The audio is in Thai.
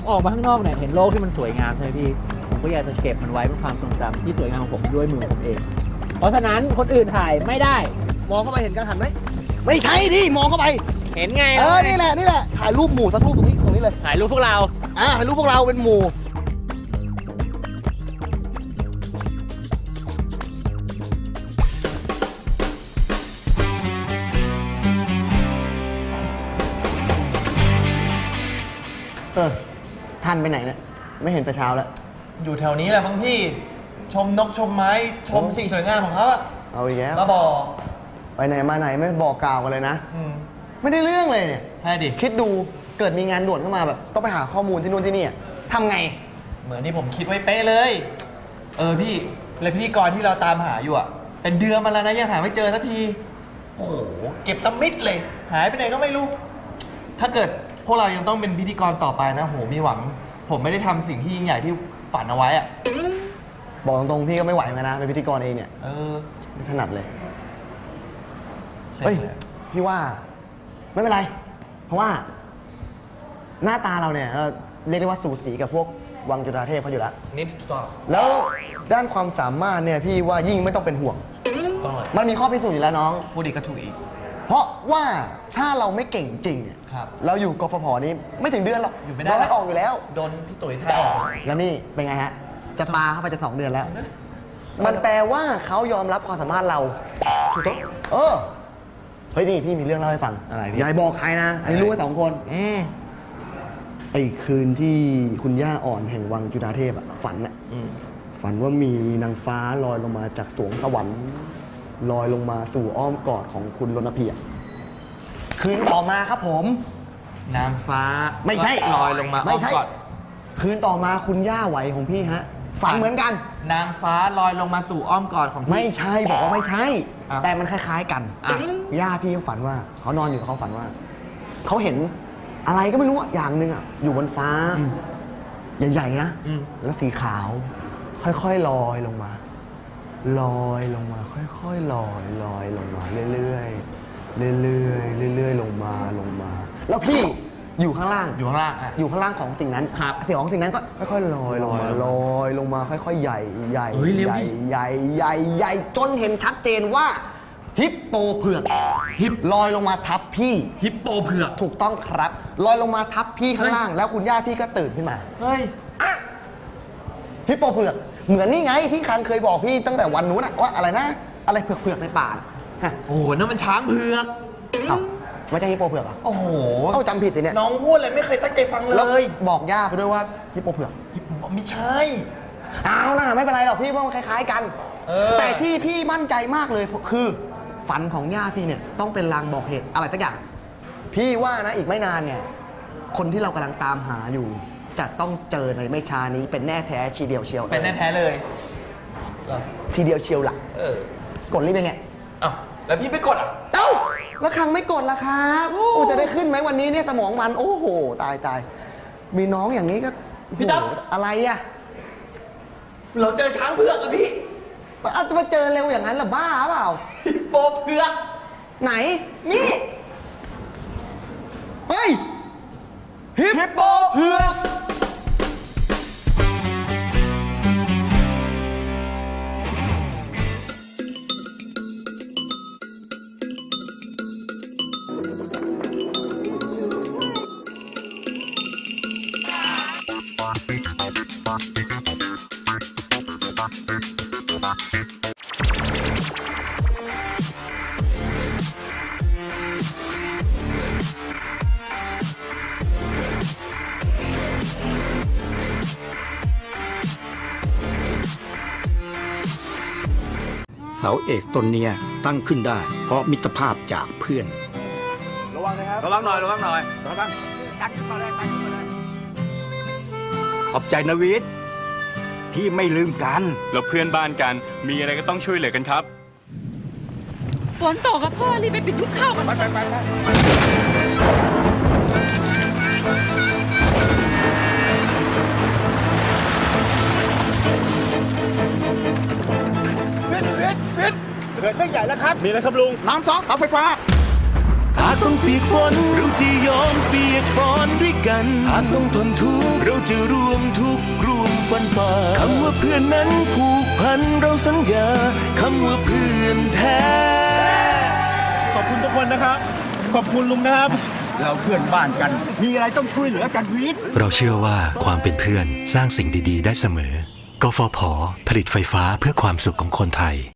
ผมออกมาข้างนอกเนี่ยเห็นโลกที่มันสวยงามใช่ไหมพี่ ผมก็อยากจะเก็บมันไว้เป็นความทรงจำที่สวยงามของผมด้วยมือผมเอง เพราะฉะนั้นคนอื่นถ่ายไม่ได้ มองเข้าไปเห็นกังหันไหมไม่ใช่ดิมองเข้าไป เห็นไงเออนี่แหละนี่แหละถ่ายรูปหมู่สักรูปตรงนี้ตรงนี้เลยถ่ายรูปพวกเรา อ่าถ่ายรูปพวกเราเป็นหมู่เออ ท่านไปไหนเนี่ยไม่เห็นแต่เช้าแล้ว อยู่แถวนี้แหละบางพี่ ชมนกชมไม้ ชมสิ่งสวยงามของเขาอะเอาอีกแล้วบ้าบอไปไหนมาไหนไม่บอกกล่าวกันเลยนะ อืมไม่ได้เรื่องเลยเนี่ย ใช่ดิ คิดดูเกิดมีงานด่วนเข้ามาแบบ ต้องไปหาข้อมูลที่นู่นที่นี่อะทำไง เหมือนที่ผมคิดไว้เป๊ะเลย เออพี่ และพิธีกรที่เราตามหาอยู่อะเป็นเดือนมาแล้วนะยังหาไม่เจอสักที โอ้โห เก็บสมิดเลย หายไปไหนก็ไม่รู้ ถ้าเกิด พวกเรายังต้องเป็นพิธีกรต่อไปนะโหมีหวัง ผมไม่ได้ทำสิ่งที่ยิ่งใหญ่ที่ฝันเอาไว้อะบอกตรงๆพี่ก็ไม่ไหวเหมือนกันนะเป็นพิธีกรเองเนี่ยเออไม่ถนัดเลยเสร็จเฮ้ยเลยพี่ว่าไม่เป็นไร เพราะว่า หน้าตาเราเนี่ยก็เรียกได้ว่าสูสีกับพวกวังจุฬาเทพเขาอยู่แล้ว นี่ถูกต้องแล้วด้านความสามารถเนี่ยพี่ว่ายิ่งไม่ต้องเป็นห่วง ต้องเลยมันมีข้อพิสูจน์อยู่แล้วน้อง พูดอีกก็ถูกอีก เพราะว่าถ้าเราไม่เก่งจริงเนี่ยครับ เราอยู่กฟผนี้ไม่ถึงเดือนหรอกอยู่ไม่ได้โดนไล่ออกอยู่แล้ว โดนพี่ตุ๋ยแทงออก แล้วนี่เป็นไงฮะ จะปาเข้าไปจะสองเดือนแล้ว มันแปลว่าเขายอมรับความสามารถเราถูกต้องเออ เฮ้ยนี่พี่มีเรื่องเล่าให้ฟังอะไรพี่อย่าให้บอกใครนะ อันนี้รู้แค่สองคน อืม ไอ้คืนที่คุณย่าอ่อนแห่งวังจุฬาเทพอะฝันอะอืม ฝันว่ามีนางฟ้าลอยลงมาจากสวงสวรรค์ลอยลงมาสู่อ้อมกอดของคุณรณพีอะ คืนต่อมาครับผม นางฟ้าไม่ใช่ลอยลงมาไม่ใช่ อ้อก่อนคืนต่อมาคุณย่าไหวของพี่ฮะฝันเหมือนกัน นางฟ้าลอยลงมาสู่อ้อมกอดของพี่ ไม่ใช่บอกว่าไม่ใช่ อะแต่มันคล้ายๆกันอะ ย่าพี่เขาฝันว่าเขานอนอยู่เขาฝันว่าเขาเห็นอะไรก็ไม่รู้อะอย่างหนึ่งอะอยู่บนฟ้า ใหญ่ๆนะอืม แล้วสีขาว ค่อยๆลอยลงมา ลอยลงมา ค่อยๆลอยลอยลงมาเรื่อยๆ เรื่อยๆเรื่อยๆ ลงมาลงมา แล้วพี่อยู่ข้างล่าง อยู่ข้างล่างอะ อยู่ข้างล่างของสิ่งนั้นครับสิ่งของสิ่งนั้นก็ค่อยๆลอยลงมาลอยลงมาค่อยๆ ใหญ่ใหญ่เฮ้ยเร็วใหญ่ดิใหญ่ใหญ่ใหญ่จนเห็นชัดเจนว่าฮิปโปเผือกฮิปลอยลงมาทับพี่ ฮิปโปเผือกถูกต้องครับลอยลงมาทับพี่ข้างล่าง แล้วคุณย่าพี่ก็ตื่นขึ้นมา เฮ้ย ฮิปโปเผือกเหมือนนี่ไงที่คันเคยบอกพี่ตั้งแต่วันนู้นอะว่าอะไรนะ อะไรเผือกๆในป่าน่ะ ฮะ โอ้โหนั่นมันช้างเผือก เอ้าไม่ใช่ฮิปโปเผือกเหรอโอ้โห เอ้าจำผิดสิเนี่ยน้องพูดอะไรไม่เคยตั้งใจฟังแล้วเลยบอกย่าไปด้วยว่าฮิปโปเผือกฮิปโปไม่ใช่ เอานะไม่เป็นไรหรอกพี่ว่ามันคล้าย ๆ กัน เออ แต่ที่พี่มั่นใจมากเลยคือ ฝันของย่าพี่เนี่ยต้องเป็นลางบอกเหตุอะไรสักอย่าง พี่ว่านะอีกไม่นานเนี่ย คนที่เรากำลังตามหาอยู่ จะต้องเจอในไม่ช้านี้เป็นแน่แท้ชีเดียวเชียวเป็นแท้ๆเลยเหรอทีเดียวเชียวล่ะเออกดรีบยังไงเอ้า แล้วพี่ไม่กดอะ เอ้าแล้วครั้งไม่กดล่ะครับโอ้จะได้ขึ้นไหมวันนี้เนี่ยสมองมันโอ้โห ตายตายมีน้องอย่างนี้ก็พี่จ๊อบ โอ้โหอะไรอะเราเจอช้างเผือกแล้วพี่เอาจะมาเจอเร็วอย่างนั้นเหรอบ้าเปล่าฮิปโปเผือกไหน นี่ เฮ้ยฮิปโปเผือก เสาเอกต้นเนี้ยตั้งขึ้นได้ เพราะมิตรภาพจากเพื่อน ระวังหน่อย ระวังหน่อย ระวังดันขึ้นมาเลยดันขึ้นมาเลยขอบใจนะวิทย์ที่ไม่ลืมกัน เราเพื่อนบ้านกัน มีอะไรก็ต้องช่วยเหลือกันครับ ฝนตกกับพ่อรีบไปปิดยุกข้าวกันไปไปไป เวทเวทเวทเกิดเรื่องใหญ่แล้วครับ มีอะไรครับลุง น้ำซอกเสาไฟฟ้า หากต้องเปียกฝนเราจะยอมเปียกปอนด้วยกัน หากต้องทนทุกข์เราจะร่วมทุกข์ร่วมฟันฝ่าคำว่าเพื่อนนั้นผูกพันเราสัญญาคำว่าเพื่อนแท้ ขอบคุณทุกคนนะครับ ขอบคุณลุงนะครับ เราเพื่อนบ้านกัน มีอะไรต้องช่วยเหลือกันวิทย์เราเชื่อว่าความเป็นเพื่อนสร้างสิ่งดี ๆ ได้เสมอ กฟผ ผลิตไฟฟ้าเพื่อความสุขของคนไทย